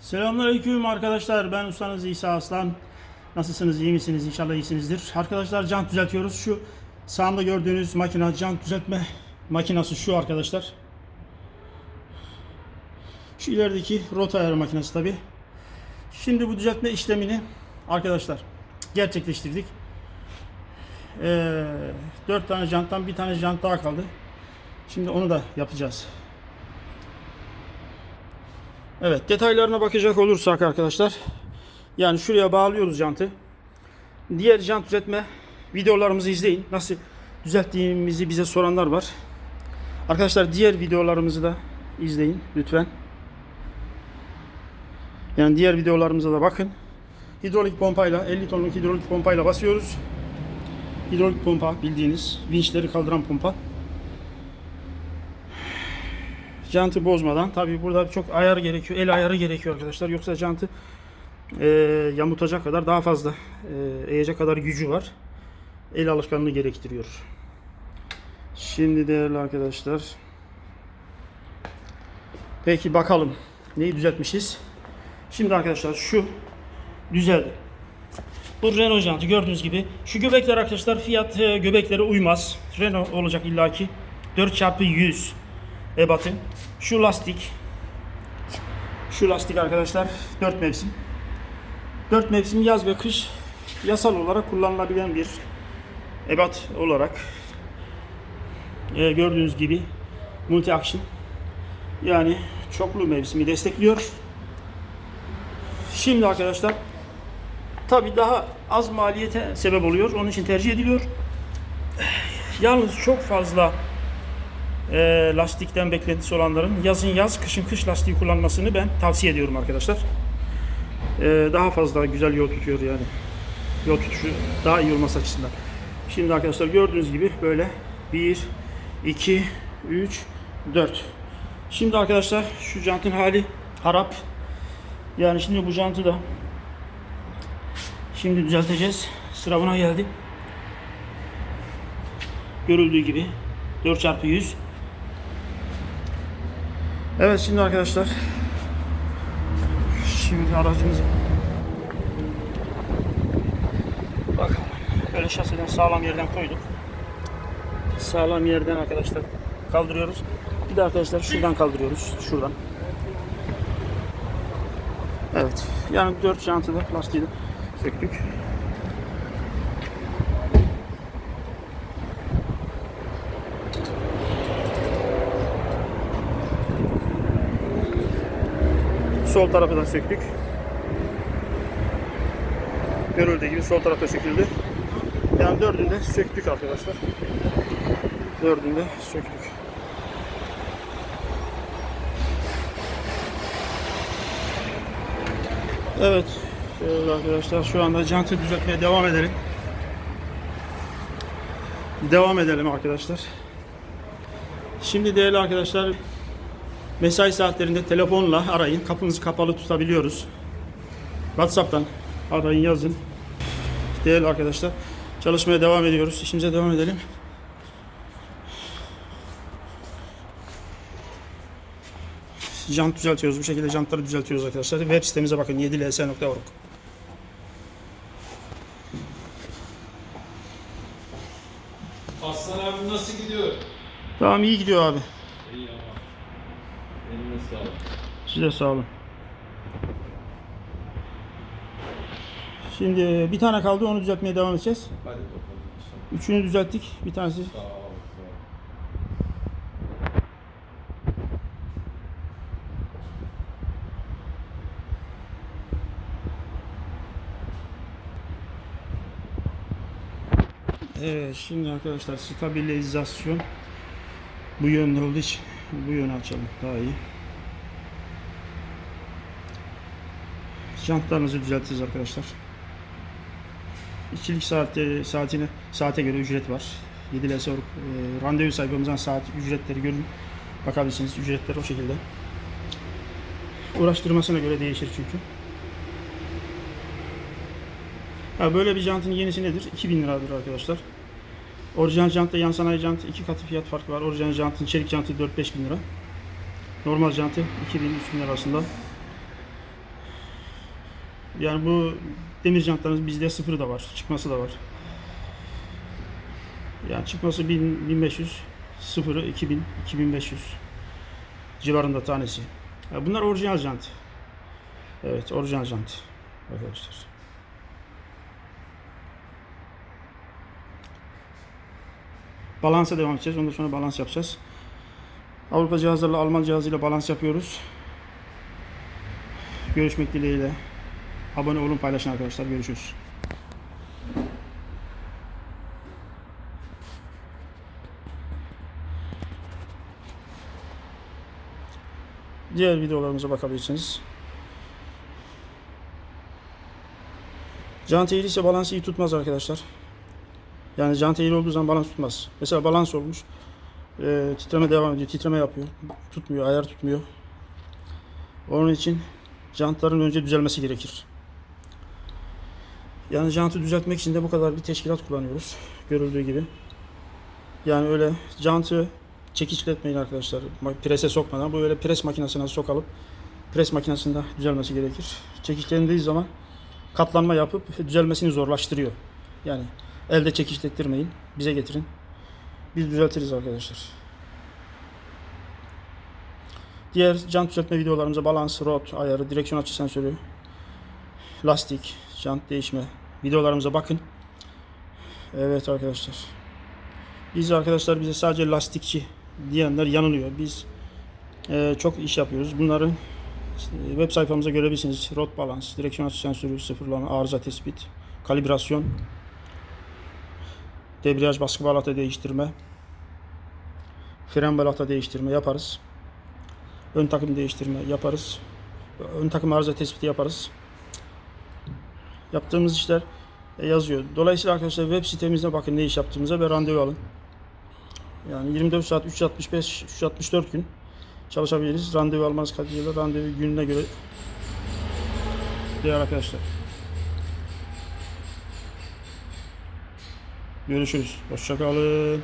Selamünaleyküm arkadaşlar. Ben ustanız İsa Aslan. Nasılsınız? iyi misiniz? İnşallah iyisinizdir. Arkadaşlar jant düzeltiyoruz. Şu sağımda gördüğünüz makine jant düzeltme makinesi şu arkadaşlar. Şu ilerideki rota ayarı makinesi tabi. Şimdi bu düzeltme işlemini arkadaşlar gerçekleştirdik. Ee, 4 tane janttan bir tane jant daha kaldı. Şimdi onu da yapacağız. Evet detaylarına bakacak olursak arkadaşlar yani şuraya bağlıyoruz jantı. Diğer jant düzeltme videolarımızı izleyin. Nasıl düzelttiğimizi bize soranlar var. Arkadaşlar diğer videolarımızı da izleyin lütfen. Yani diğer videolarımıza da bakın. Hidrolik pompayla 50 tonluk hidrolik pompayla basıyoruz. Hidrolik pompa bildiğiniz vinçleri kaldıran pompa. Jantı bozmadan tabi burada çok ayar gerekiyor el ayarı gerekiyor arkadaşlar. Yoksa jantı e, yamutacak kadar daha fazla e, eğecek kadar gücü var. El alışkanlığı gerektiriyor. Şimdi değerli arkadaşlar peki bakalım neyi düzeltmişiz? Şimdi arkadaşlar şu düzeldi. Bu Renault jantı gördüğünüz gibi şu göbekler arkadaşlar fiyat e, göbeklere uymaz. Renault olacak illaki 4x100 ebatın. Şu lastik. Şu lastik arkadaşlar 4 mevsim. 4 mevsim yaz ve kış yasal olarak kullanılabilen bir ebat olarak e, gördüğünüz gibi multi action yani çoklu mevsimi destekliyor. Şimdi arkadaşlar tabi daha az maliyete sebep oluyor. Onun için tercih ediliyor. Yalnız çok fazla e, lastikten beklentisi olanların yazın yaz, kışın kış lastiği kullanmasını ben tavsiye ediyorum arkadaşlar. E, daha fazla güzel yol tutuyor yani. Yol tutuşu daha iyi olması açısından. Şimdi arkadaşlar gördüğünüz gibi böyle 1, 2, 3, 4. Şimdi arkadaşlar şu jantın hali harap. Yani şimdi bu jantı da şimdi düzelteceğiz. Sıra buna geldi. Görüldüğü gibi 4x100 Evet şimdi arkadaşlar. Şimdi aracımızı Bakalım Böyle şasiden sağlam yerden koyduk. Sağlam yerden arkadaşlar Kaldırıyoruz. Bir de arkadaşlar şuradan kaldırıyoruz Şuradan. Evet yani 4 jantı da lastiği de söktük Sol tarafı da söktük. Görüldüğü gibi sol tarafta söküldü. Yani dördünü de söktük arkadaşlar. Dördünü de söktük. Evet. Arkadaşlar şu anda jantı düzeltmeye devam edelim. Devam edelim arkadaşlar. Şimdi değerli arkadaşlar Mesai saatlerinde telefonla arayın. Kapınızı kapalı tutabiliyoruz. WhatsApp'tan arayın yazın. Değerli arkadaşlar çalışmaya devam ediyoruz. İşimize devam edelim. Jant düzeltiyoruz. Bu şekilde jantları düzeltiyoruz arkadaşlar. Web sitemize bakın 7ls.org. Aslan abi nasıl gidiyor? Tamam iyi gidiyor abi. Size sağ olun. Şimdi bir tane kaldı onu düzeltmeye devam edeceğiz. Hadi bakalım. Üçünü düzelttik. Bir tanesi Sağ ol. Sağ ol. Evet şimdi arkadaşlar stabilizasyon bu yönde olduğu için bu yönü açalım daha iyi. Jantlarınızı düzelteceğiz arkadaşlar. İşçilik saati, saatine saate göre ücret var. 7 LS Org, e, randevu sayfamızdan saat ücretleri görün. Bakabilirsiniz ücretler o şekilde. Uğraştırmasına göre değişir çünkü. Ha, böyle bir jantın yenisi nedir? 2000 liradır arkadaşlar. Orijinal jantta yan sanayi jant iki katı fiyat farkı var. Orijinal jantın çelik jantı 4-5 bin lira. Normal jantı 2000-3000 lira arasında. Yani bu demir jantlarımız bizde sıfırı da var. Çıkması da var. Yani çıkması 1000, 1500, sıfırı 2000, 2500 civarında tanesi. Ya bunlar orijinal jant. Evet, orijinal jant arkadaşlar. Balansa devam edeceğiz. Ondan sonra balans yapacağız. Avrupa cihazlarla Alman cihazıyla balans yapıyoruz. Görüşmek dileğiyle. Abone olun, paylaşın arkadaşlar. Görüşürüz. Diğer videolarımıza bakabilirsiniz. Jant eğri ise balans iyi tutmaz arkadaşlar. Yani jant eğri olduğu zaman balans tutmaz. Mesela balans olmuş. Ee, titreme devam ediyor. Titreme yapıyor. Tutmuyor. Ayar tutmuyor. Onun için jantların önce düzelmesi gerekir. Yani jantı düzeltmek için de bu kadar bir teşkilat kullanıyoruz. Görüldüğü gibi. Yani öyle jantı çekiçletmeyin arkadaşlar. Prese sokmadan. Bu öyle pres makinesine sokalım. Pres makinesinde düzelmesi gerekir. Çekiçlendiği zaman katlanma yapıp düzelmesini zorlaştırıyor. Yani elde çekiçlettirmeyin. Bize getirin. Biz düzeltiriz arkadaşlar. Diğer jant düzeltme videolarımıza balans, rot, ayarı, direksiyon açı sensörü, lastik, jant değişme videolarımıza bakın. Evet arkadaşlar. Biz arkadaşlar bize sadece lastikçi diyenler yanılıyor. Biz e, çok iş yapıyoruz. Bunları e, web sayfamıza görebilirsiniz. Rot balans, direksiyon açı sensörü, sıfırlama, arıza tespit, kalibrasyon, debriyaj baskı balata değiştirme, fren balata değiştirme yaparız. Ön takım değiştirme yaparız. Ön takım arıza tespiti yaparız. Yaptığımız işler e, yazıyor. Dolayısıyla arkadaşlar web sitemizde bakın ne iş yaptığımıza ve randevu alın. Yani 24 saat 365 364 gün çalışabiliriz. Randevu almanız kaydıyla randevu gününe göre değer arkadaşlar. Görüşürüz. Hoşçakalın.